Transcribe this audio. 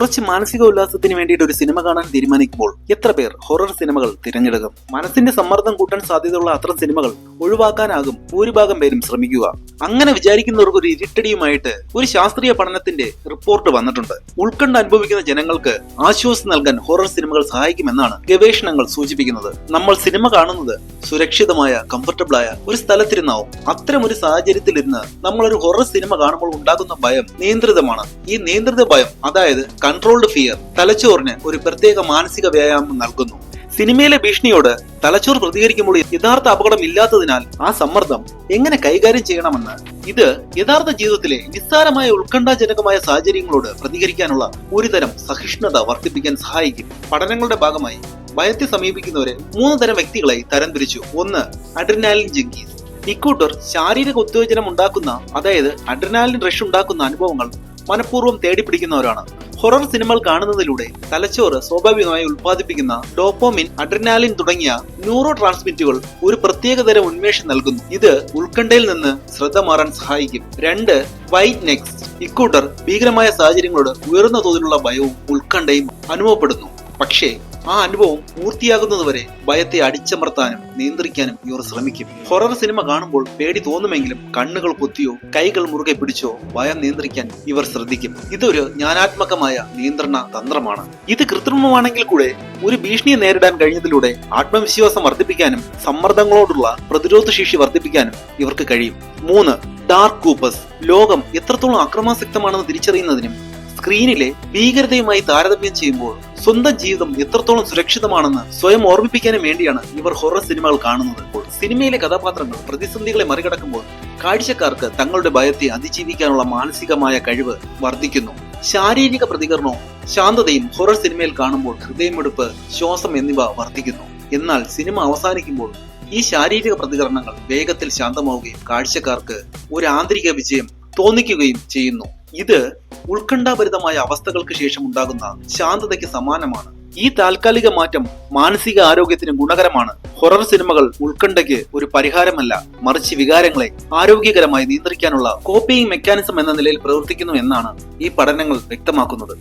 കുറച്ച് മാനസിക ഉല്ലാസത്തിന് വേണ്ടിയിട്ട് ഒരു സിനിമ കാണാൻ തീരുമാനിക്കുമ്പോൾ എത്ര പേർ ഹൊറർ സിനിമകൾ തിരഞ്ഞെടുക്കും? മനസ്സിന്റെ സമ്മർദ്ദം കൂട്ടാൻ സാധ്യതയുള്ള അത്തരം സിനിമകൾ ഒഴിവാക്കാനാകും ഭൂരിഭാഗം പേരും ശ്രമിക്കുക. അങ്ങനെ വിചാരിക്കുന്നവർക്ക് ഒരു ഇരുട്ടടിയുമായിട്ട് ഒരു ശാസ്ത്രീയ പഠനത്തിന്റെ റിപ്പോർട്ട് വന്നിട്ടുണ്ട്. ഉൾക്കണ്ഠ അനുഭവിക്കുന്ന ജനങ്ങൾക്ക് ആശ്വാസം നൽകാൻ ഹൊറർ സിനിമകൾ സഹായിക്കുമെന്നാണ് ഗവേഷണങ്ങൾ സൂചിപ്പിക്കുന്നത്. നമ്മൾ സിനിമ കാണുന്നത് സുരക്ഷിതമായ കംഫർട്ടബിൾ ആയ ഒരു സ്ഥലത്തിരുന്നാവും. അത്തരം ഒരു സാഹചര്യത്തിലിരുന്ന് നമ്മൾ ഒരു ഹൊറർ സിനിമ കാണുമ്പോൾ ഉണ്ടാകുന്ന ഭയം നിയന്ത്രിതമാണ്. ഈ നിയന്ത്രിത ഭയം അതായത് കൺട്രോൾഡ് ഫിയർ തലച്ചോറിന് ഒരു പ്രത്യേക മാനസിക വ്യായാമം നൽകുന്നു. സിനിമയിലെ ഭീഷണിയോട് തലച്ചോർ പ്രതികരിക്കുമ്പോൾ യഥാർത്ഥ അപകടം ഇല്ലാത്തതിനാൽ ആ സമ്മർദ്ദം എങ്ങനെ കൈകാര്യം ചെയ്യണമെന്ന് ഇത് യഥാർത്ഥ ജീവിതത്തിലെ നിസ്സാരമായ ഉത്കണ്ഠാജനകമായ സാഹചര്യങ്ങളോട് പ്രതികരിക്കാനുള്ള ഒരുതരം സഹിഷ്ണുത വർദ്ധിപ്പിക്കാൻ സഹായിക്കും. പഠനങ്ങളുടെ ഭാഗമായി ഭയത്തെ സമീപിക്കുന്നവരെ മൂന്ന് തരം വ്യക്തികളായി തരംതിരിച്ചു. ഒന്ന് അഡ്രിനാലിൻ ജങ്കീസ് ഇക്കൂട്ടർ ശാരീരിക ഉത്തേജനം ഉണ്ടാക്കുന്ന അതായത് അഡ്രിനാലിൻ റഷ് ഉണ്ടാക്കുന്ന അനുഭവങ്ങൾ മനഃപൂർവം തേടിപ്പിടിക്കുന്നവരാണ്. ഹൊറർ സിനിമകൾ കാണുന്നതിലൂടെ തലച്ചോറ് സ്വാഭാവികമായി ഉൽപ്പാദിപ്പിക്കുന്ന ഡോപ്പോമിൻ അഡ്രിനാലിൻ തുടങ്ങിയ ന്യൂറോ ട്രാൻസ്മിറ്റുകൾ ഒരു പ്രത്യേകതരം ഉന്മേഷം നൽകുന്നു. ഇത് ഉത്കണ്ഠയിൽ നിന്ന് ശ്രദ്ധ മാറാൻ സഹായിക്കും. രണ്ട് വൈറ്റ് നെക്സ്റ്റ്. ഇക്കൂട്ടർ ഭീകരമായ സാഹചര്യങ്ങളോട് ഉയർന്ന തോതിലുള്ള ഭയവും ഉത്കണ്ഠയും അനുഭവപ്പെടുന്നു. പക്ഷേ ആ അനുഭവം പൂർത്തിയാകുന്നതുവരെ ഭയത്തെ അടിച്ചമർത്താനും നിയന്ത്രിക്കാനും ഇവർ ശ്രമിക്കും. ഹൊറർ സിനിമ കാണുമ്പോൾ പേടി തോന്നുമെങ്കിലും കണ്ണുകൾ പൊത്തിയോ കൈകൾ മുറുകെ പിടിച്ചോ ഭയം നിയന്ത്രിക്കാൻ ഇവർ ശ്രദ്ധിക്കും. ഇതൊരു ജ്ഞാനാത്മകമായ നിയന്ത്രണ തന്ത്രമാണ്. ഇത് കൃത്രിമമാണെങ്കിൽ കൂടെ ഒരു ഭീഷണിയെ നേരിടാൻ കഴിഞ്ഞതിലൂടെ ആത്മവിശ്വാസം വർദ്ധിപ്പിക്കാനും സമ്മർദ്ദങ്ങളോടുള്ള പ്രതിരോധ ശേഷി വർദ്ധിപ്പിക്കാനും ഇവർക്ക് കഴിയും. മൂന്ന് ഡാർക്ക് കൂപ്പസ് ലോകം എത്രത്തോളം അക്രമാസക്തമാണെന്ന് തിരിച്ചറിയുന്നതിനും സ്ക്രീനിലെ ഭീകരതയുമായി താരതമ്യം ചെയ്യുമ്പോൾ സ്വന്തം ജീവിതം എത്രത്തോളം സുരക്ഷിതമാണെന്ന് സ്വയം ഓർമ്മിപ്പിക്കാനും വേണ്ടിയാണ് ഇവർ ഹൊറർ സിനിമകൾ കാണുന്നത്. സിനിമയിലെ കഥാപാത്രങ്ങൾ പ്രതിസന്ധികളെ മറികടക്കുമ്പോൾ കാഴ്ചക്കാർക്ക് തങ്ങളുടെ ഭയത്തെ അതിജീവിക്കാനുള്ള മാനസികമായ കഴിവ് വർദ്ധിക്കുന്നു. ശാരീരിക പ്രതികരണവും ശാന്തതയും ഹൊറർ സിനിമയിൽ കാണുമ്പോൾ ഹൃദയമെടുപ്പ് ശ്വാസം എന്നിവ വർദ്ധിക്കുന്നു. എന്നാൽ സിനിമ അവസാനിക്കുമ്പോൾ ഈ ശാരീരിക പ്രതികരണങ്ങൾ വേഗത്തിൽ ശാന്തമാവുകയും കാഴ്ചക്കാർക്ക് ഒരു ആന്തരിക വിജയം തോന്നിക്കുകയും ചെയ്യുന്നു. ഇത് ഉത്കണ്ഠാഭരിതമായ അവസ്ഥകൾക്ക് ശേഷം ഉണ്ടാകുന്ന ശാന്തതയ്ക്ക് സമാനമാണ്. ഈ താൽക്കാലിക മാറ്റം മാനസിക ആരോഗ്യത്തിന് ഗുണകരമാണ്. ഹൊറർ സിനിമകൾ ഉത്കണ്ഠയ്ക്ക് ഒരു പരിഹാരമല്ല മറിച്ച് വികാരങ്ങളെ ആരോഗ്യകരമായി നിയന്ത്രിക്കാനുള്ള കോപ്പിംഗ് മെക്കാനിസം എന്ന നിലയിൽ പ്രവർത്തിക്കുന്നു എന്നാണ് ഈ പഠനങ്ങൾ വ്യക്തമാക്കുന്നത്.